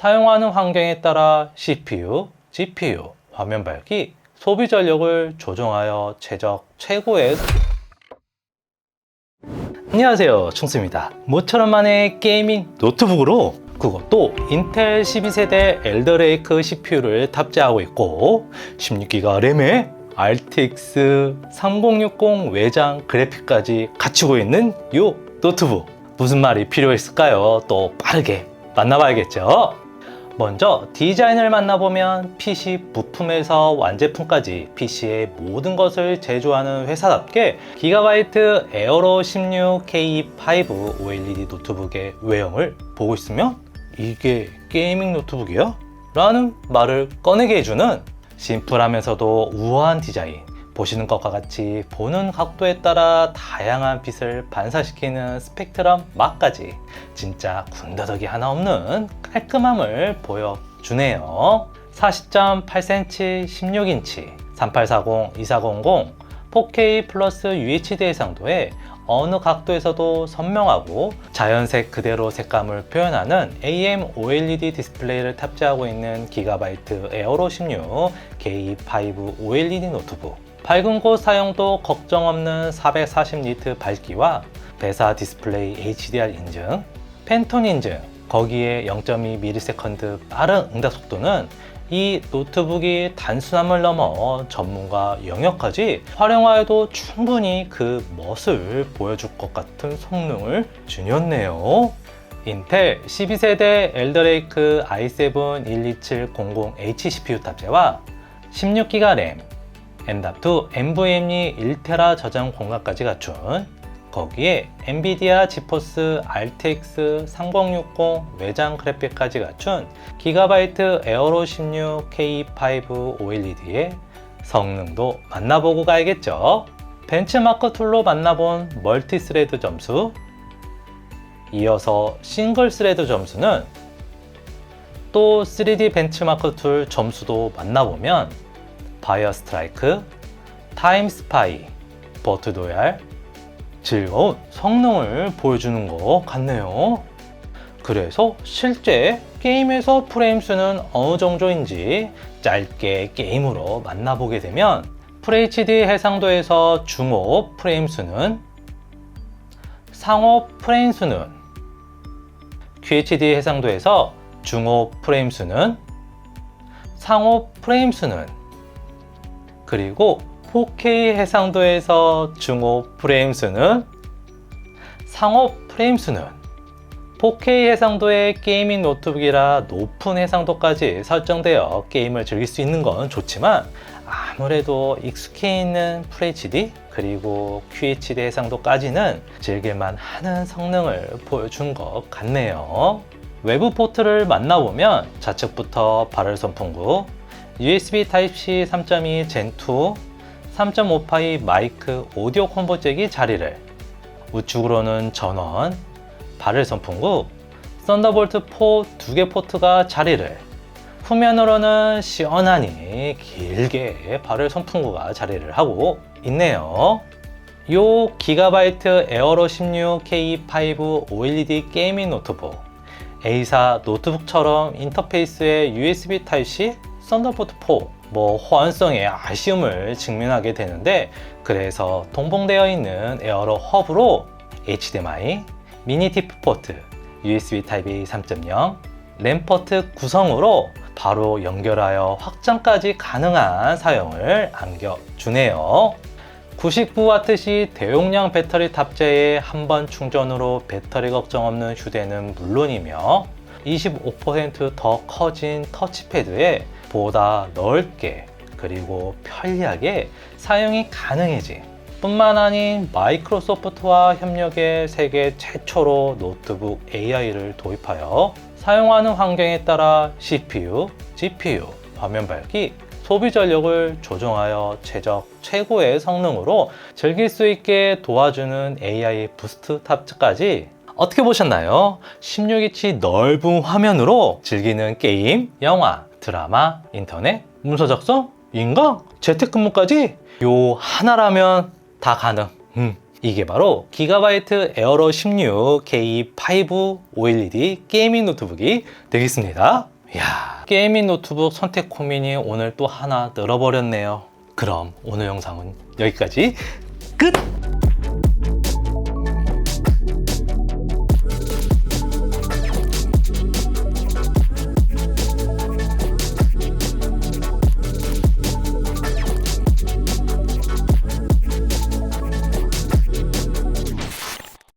사용하는 환경에 따라 CPU, GPU, 화면 밝기, 소비 전력을 조정하여 최적 최고의 안녕하세요 충수입니다 모처럼 만의 게이밍 노트북으로 그것도 인텔 12세대 엘더레이크 CPU를 탑재하고 있고 16기가 램에 RTX 3060 외장 그래픽까지 갖추고 있는 이 노트북 무슨 말이 필요했을까요? 또 빠르게 만나봐야겠죠? 먼저 디자인을 만나보면 PC 부품에서 완제품까지 PC의 모든 것을 제조하는 회사답게 기가바이트 에어로 16K5 OLED 노트북의 외형을 보고 있으면 이게 게이밍 노트북이야? 라는 말을 꺼내게 해주는 심플하면서도 우아한 디자인 보시는 것과 같이 보는 각도에 따라 다양한 빛을 반사시키는 스펙트럼 맛까지 진짜 군더더기 하나 없는 깔끔함을 보여주네요. 40.8cm 16인치 3840, 2400 4K 플러스 UHD 해상도에 어느 각도에서도 선명하고 자연색 그대로 색감을 표현하는 AM OLED 디스플레이를 탑재하고 있는 기가바이트 에어로 16 K5 OLED 노트북 밝은 곳 사용도 걱정 없는 440니트 밝기와 배사 디스플레이 HDR 인증, 팬톤 인증, 거기에 0.2ms 빠른 응답 속도는 이 노트북이 단순함을 넘어 전문가 영역까지 활용하여도 충분히 그 멋을 보여줄 것 같은 성능을 주녔네요. 인텔 12세대 엘더레이크 i7 12700H CPU 탑재와 16기가 램, M.2 NVMe 1테라 저장 공간까지 갖춘 거기에 엔비디아 지포스 RTX 3060 외장 그래픽까지 갖춘 기가바이트 에어로 16 K5 OLED의 성능도 만나보고 가야겠죠. 벤치마크 툴로 만나본 멀티 스레드 점수, 이어서 싱글 스레드 점수는 또 3D 벤치마크 툴 점수도 만나보면 바이어 스트라이크, 타임 스파이, 버트 도얄, 즐거운 성능을 보여주는 것 같네요. 그래서 실제 게임에서 프레임 수는 어느 정도인지 짧게 게임으로 만나보게 되면 FHD 해상도에서 중호 프레임 수는 상호 프레임 수는 QHD 해상도에서 중호 프레임 수는 상호 프레임 수는 그리고 4K 해상도에서 중호 프레임 수는 상호 프레임 수는 4K 해상도의 게이밍 노트북이라 높은 해상도까지 설정되어 게임을 즐길 수 있는 건 좋지만 아무래도 익숙해 있는 FHD 그리고 QHD 해상도까지는 즐길만 하는 성능을 보여준 것 같네요. 외부 포트를 만나보면 좌측부터 발열 선풍구, USB Type-C 3.2 Gen2, 3.5파이 마이크 오디오 콤보 잭이 자리를 우측으로는 전원, 발열 선풍구, 썬더볼트 4 두 개 포트가 자리를 후면으로는 시원하니 길게 발열 선풍구가 자리를 하고 있네요. 요 기가바이트 에어로 16 K5 OLED 게이밍 노트북 A사 노트북처럼 인터페이스에 USB Type-C, 썬더볼트 4, 뭐 호환성에 아쉬움을 직면하게 되는데 그래서 동봉되어 있는 에어로 허브로 HDMI, 미니 티프 포트, USB Type-A 3.0, 램 포트 구성으로 바로 연결하여 확장까지 가능한 사용을 안겨주네요. 99W시 대용량 배터리 탑재에 한 번 충전으로 배터리 걱정 없는 휴대는 물론이며 25%더 커진 터치패드에 보다 넓게 그리고 편리하게 사용이 가능해진 뿐만 아닌 마이크로소프트와 협력해 세계 최초로 노트북 AI를 도입하여 사용하는 환경에 따라 CPU, GPU, 화면 밝기, 소비 전력을 조정하여 최적 최고의 성능으로 즐길 수 있게 도와주는 AI 부스트 탑재까지 어떻게 보셨나요? 16인치 넓은 화면으로 즐기는 게임, 영화, 드라마, 인터넷, 문서 작성, 인강, 재택근무까지 요 하나라면 다 가능. 음. 이게 바로 기가바이트 에어로 16 K5 OLED 게이밍 노트북이 되겠습니다. 이야, 게이밍 노트북 선택 고민이 오늘 또 하나 늘어버렸네요. 그럼 오늘 영상은 여기까지 끝!